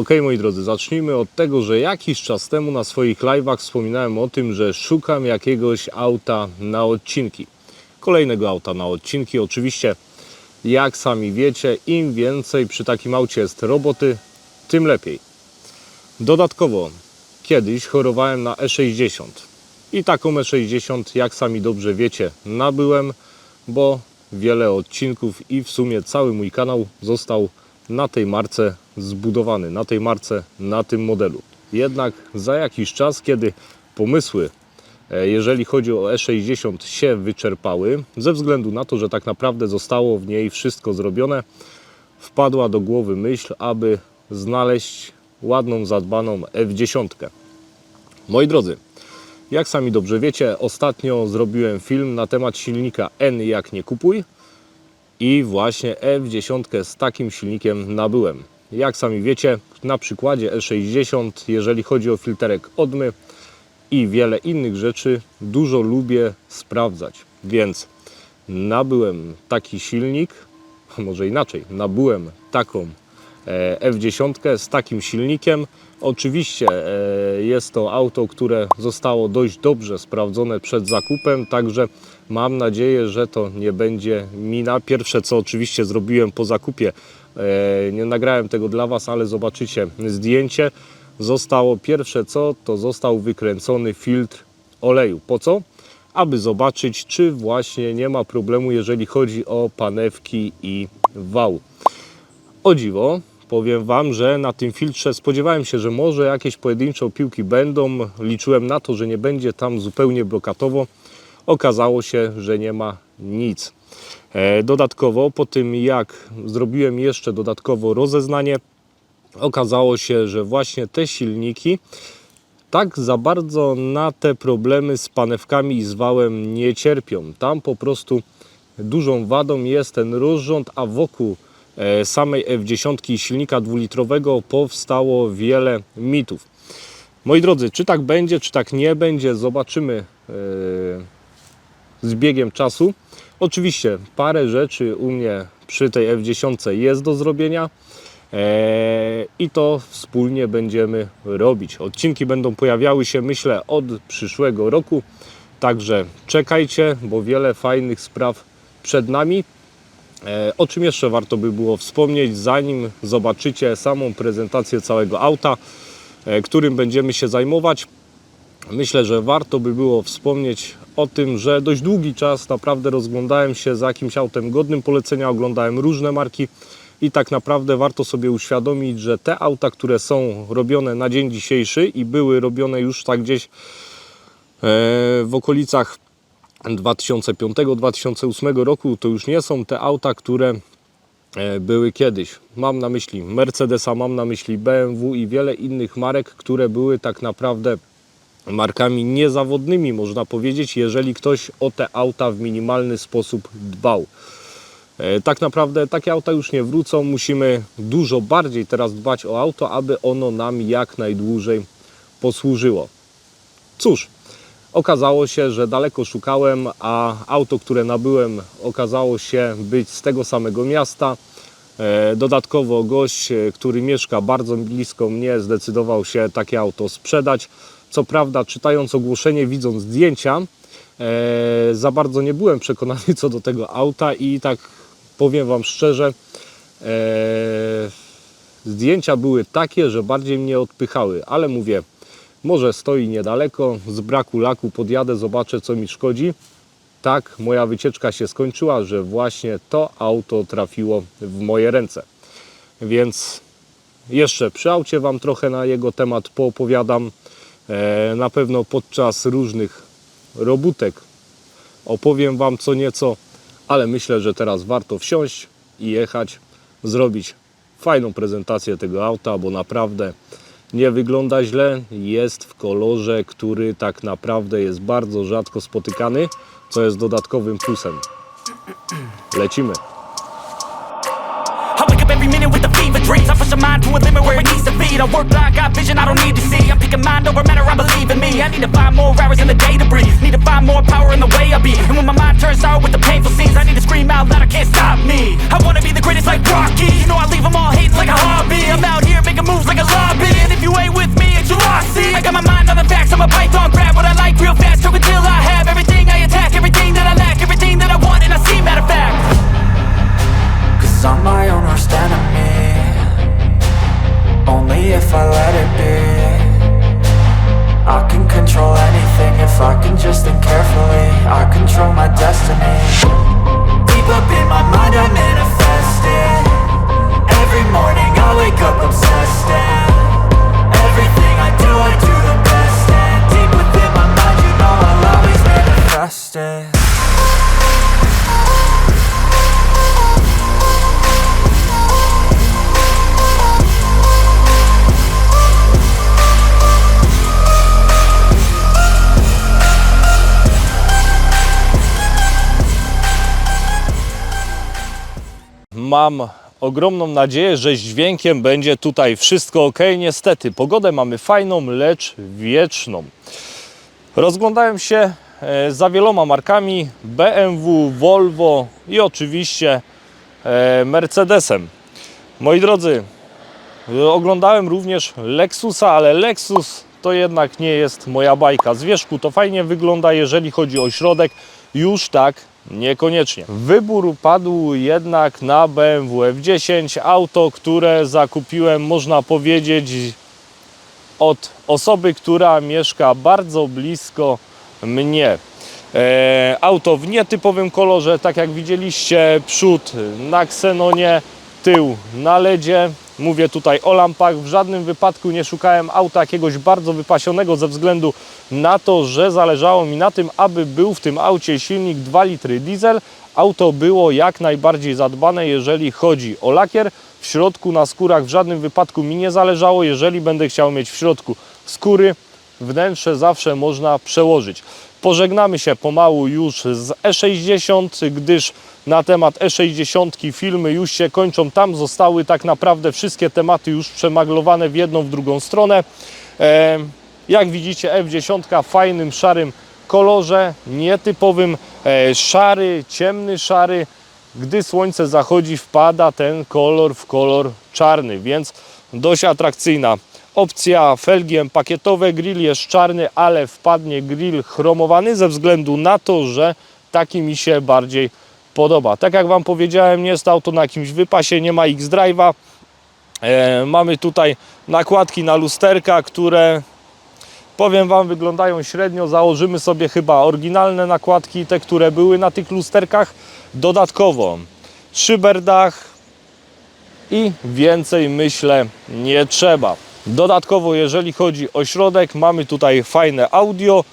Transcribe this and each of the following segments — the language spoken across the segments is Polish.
Ok, moi drodzy, zacznijmy od tego, że jakiś czas temu na swoich live'ach wspominałem o tym, że szukam jakiegoś auta na odcinki. Kolejnego auta na odcinki. Oczywiście, jak sami wiecie, im więcej przy takim aucie jest roboty, tym lepiej. Dodatkowo, kiedyś chorowałem na E60 i taką E60, jak sami dobrze wiecie, nabyłem, bo wiele odcinków i w sumie cały mój kanał został na tej marce zbudowany, na tej marce, na tym modelu. Jednak za jakiś czas, kiedy pomysły, e, jeżeli chodzi o E60, się wyczerpały, ze względu na to, że tak naprawdę zostało w niej wszystko zrobione, wpadła do głowy myśl, aby znaleźć ładną, zadbaną F10. Moi drodzy, jak sami dobrze wiecie, ostatnio zrobiłem film na temat silnika N jak nie kupuj i właśnie F10 z takim silnikiem nabyłem. Jak sami wiecie, na przykładzie E60, jeżeli chodzi o filterek odmy i wiele innych rzeczy, dużo lubię sprawdzać. Więc nabyłem taki silnik, może inaczej, nabyłem taką F10 z takim silnikiem. Oczywiście e, jest to auto, które zostało dość dobrze sprawdzone przed zakupem, także mam nadzieję, że to nie będzie mina. Pierwsze co oczywiście zrobiłem po zakupie, e, nie nagrałem tego dla Was, ale zobaczycie zdjęcie. Zostało pierwsze co, to został wykręcony filtr oleju. Po co? Aby zobaczyć, czy właśnie nie ma problemu, jeżeli chodzi o panewki i wał. O dziwo, powiem Wam, że na tym filtrze spodziewałem się, że może jakieś pojedyncze opiłki będą. Liczyłem na to, że nie będzie tam zupełnie blokatowo. Okazało się, że nie ma nic. E, Dodatkowo, po tym jak zrobiłem jeszcze dodatkowo rozeznanie, okazało się, że właśnie te silniki tak za bardzo na te problemy z panewkami i z wałem nie cierpią. Tam po prostu dużą wadą jest ten rozrząd, a wokół samej F10 silnika dwulitrowego powstało wiele mitów. Moi drodzy, czy tak będzie, czy tak nie będzie, zobaczymy e, z biegiem czasu. Oczywiście parę rzeczy u mnie przy tej F10 jest do zrobienia. Eee, I to wspólnie będziemy robić. Odcinki będą pojawiały się, myślę, od przyszłego roku. Także czekajcie, bo wiele fajnych spraw przed nami. E, O czym jeszcze warto by było wspomnieć, zanim zobaczycie samą prezentację całego auta, e, którym będziemy się zajmować. Myślę, że warto by było wspomnieć o tym, że dość długi czas naprawdę rozglądałem się za jakimś autem godnym polecenia, oglądałem różne marki i tak naprawdę warto sobie uświadomić, że te auta, które są robione na dzień dzisiejszy i były robione już tak gdzieś e, w okolicach 2005-2008 roku, to już nie są te auta, które e, były kiedyś. Mam na myśli Mercedesa, mam na myśli BMW i wiele innych marek, które były tak naprawdę markami niezawodnymi, można powiedzieć, jeżeli ktoś o te auta w minimalny sposób dbał. E, Tak naprawdę takie auta już nie wrócą. Musimy dużo bardziej teraz dbać o auto, aby ono nam jak najdłużej posłużyło. Cóż, okazało się, że daleko szukałem, a auto, które nabyłem, okazało się być z tego samego miasta. E, Dodatkowo gość, e, który mieszka bardzo blisko mnie, zdecydował się takie auto sprzedać. Co prawda, czytając ogłoszenie, widząc zdjęcia, e, za bardzo nie byłem przekonany co do tego auta i tak powiem Wam szczerze, zdjęcia były takie, że bardziej mnie odpychały, ale mówię, może stoi niedaleko, z braku laku podjadę, zobaczę co mi szkodzi. Tak, moja wycieczka się skończyła, że właśnie to auto trafiło w moje ręce. Więc jeszcze przy aucie Wam trochę na jego temat poopowiadam. E, Na pewno podczas różnych robótek opowiem Wam co nieco, ale myślę, że teraz warto wsiąść i jechać, zrobić fajną prezentację tego auta, bo naprawdę nie wygląda źle. Jest w kolorze, który tak naprawdę jest bardzo rzadko spotykany, co jest dodatkowym plusem. Lecimy. I if I let it be. I can control anything if I can just think carefully. I control my destiny. Deep up in my mind I manifest it Every morning I wake up obsessed. And Everything I do I do the best. And deep within my mind you know I'll always manifest it. Mam ogromną nadzieję, że z dźwiękiem będzie tutaj wszystko ok. Niestety, pogodę mamy fajną, lecz wieczną. Rozglądałem się e, za wieloma markami BMW, Volvo i oczywiście e, Mercedesem. Moi drodzy, oglądałem również Lexusa, ale Lexus to jednak nie jest moja bajka. Z wierzchu to fajnie wygląda, jeżeli chodzi o środek, już tak niekoniecznie. Wybór padł jednak na BMW F10, auto, które zakupiłem, można powiedzieć, od osoby, która mieszka bardzo blisko mnie. E, auto w nietypowym kolorze, tak jak widzieliście, przód na ksenonie, tył na ledzie. Mówię tutaj o lampach. W żadnym wypadku nie szukałem auta jakiegoś bardzo wypasionego ze względu na to, że zależało mi na tym, aby był w tym aucie silnik 2 litry diesel. Auto było jak najbardziej zadbane, jeżeli chodzi o lakier. W środku na skórach w żadnym wypadku mi nie zależało. Jeżeli będę chciał mieć w środku skóry, wnętrze zawsze można przełożyć. Pożegnamy się pomału już z E60, gdyż na temat E60 filmy już się kończą. Tam zostały tak naprawdę wszystkie tematy już przemaglowane w jedną, w drugą stronę. E, jak widzicie F10 w fajnym, szarym kolorze, nietypowym, e, szary, ciemny szary. Gdy słońce zachodzi, wpada ten kolor w kolor czarny, więc dość atrakcyjna opcja. Felgi pakietowe, grill jest czarny, ale wpadnie grill chromowany ze względu na to, że taki mi się bardziej podoba. Tak jak Wam powiedziałem, nie jest to na jakimś wypasie, nie ma X-Drive'a. E, mamy tutaj nakładki na lusterka, które powiem Wam wyglądają średnio. Założymy sobie chyba oryginalne nakładki, te które były na tych lusterkach. Dodatkowo szyberdach i więcej myślę nie trzeba. Dodatkowo jeżeli chodzi o środek mamy tutaj fajne audio.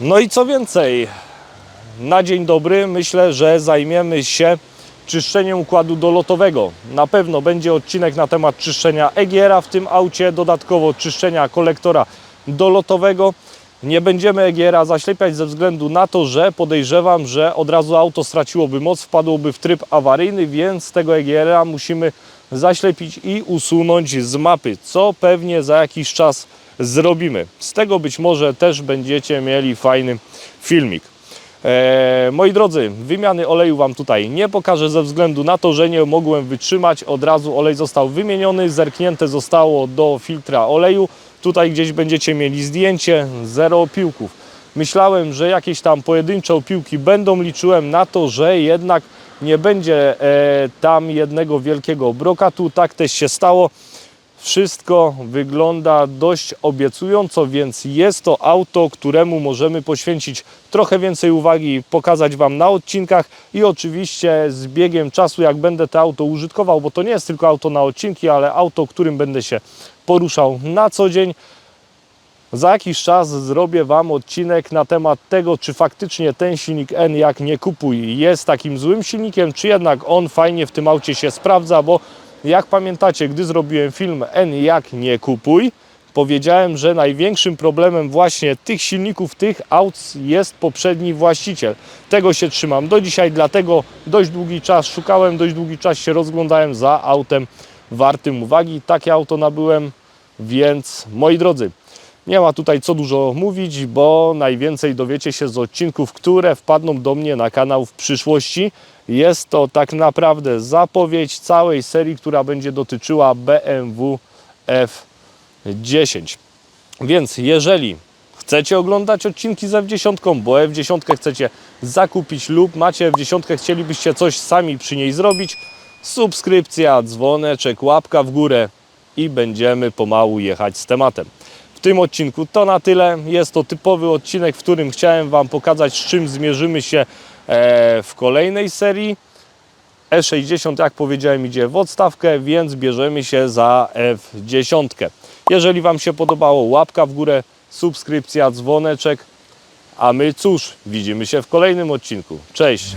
No i co więcej, na dzień dobry myślę, że zajmiemy się czyszczeniem układu dolotowego. Na pewno będzie odcinek na temat czyszczenia EGR-a w tym aucie, dodatkowo czyszczenia kolektora dolotowego. Nie będziemy EGR-a zaślepiać ze względu na to, że podejrzewam, że od razu auto straciłoby moc, wpadłoby w tryb awaryjny, więc tego EGR-a musimy zaślepić i usunąć z mapy, co pewnie za jakiś czas zrobimy. Z tego być może też będziecie mieli fajny filmik. Eee, moi drodzy, wymiany oleju Wam tutaj nie pokażę ze względu na to, że nie mogłem wytrzymać. Od razu olej został wymieniony, zerknięte zostało do filtra oleju. Tutaj gdzieś będziecie mieli zdjęcie, zero opiłków. Myślałem, że jakieś tam pojedyncze opiłki będą, liczyłem na to, że jednak nie będzie e, tam jednego wielkiego brokatu. Tak też się stało. Wszystko wygląda dość obiecująco, więc jest to auto, któremu możemy poświęcić trochę więcej uwagi, pokazać Wam na odcinkach i oczywiście z biegiem czasu, jak będę to auto użytkował, bo to nie jest tylko auto na odcinki, ale auto, którym będę się poruszał na co dzień. Za jakiś czas zrobię Wam odcinek na temat tego, czy faktycznie ten silnik N jak nie kupuj jest takim złym silnikiem, czy jednak on fajnie w tym aucie się sprawdza, bo jak pamiętacie, gdy zrobiłem film N jak nie kupuj, powiedziałem, że największym problemem właśnie tych silników, tych aut jest poprzedni właściciel. Tego się trzymam do dzisiaj, dlatego dość długi czas szukałem, dość długi czas się rozglądałem za autem wartym uwagi. Takie auto nabyłem, więc moi drodzy, nie ma tutaj co dużo mówić, bo najwięcej dowiecie się z odcinków, które wpadną do mnie na kanał w przyszłości. Jest to tak naprawdę zapowiedź całej serii, która będzie dotyczyła BMW F10. Więc jeżeli chcecie oglądać odcinki z F10, bo F10 chcecie zakupić lub macie F10, chcielibyście coś sami przy niej zrobić, subskrypcja, dzwoneczek, łapka w górę i będziemy pomału jechać z tematem. W tym odcinku to na tyle. Jest to typowy odcinek, w którym chciałem Wam pokazać, z czym zmierzymy się e, w kolejnej serii. E60, jak powiedziałem, idzie w odstawkę, więc bierzemy się za F10. Jeżeli Wam się podobało, łapka w górę, subskrypcja, dzwoneczek. A my cóż, widzimy się w kolejnym odcinku. Cześć!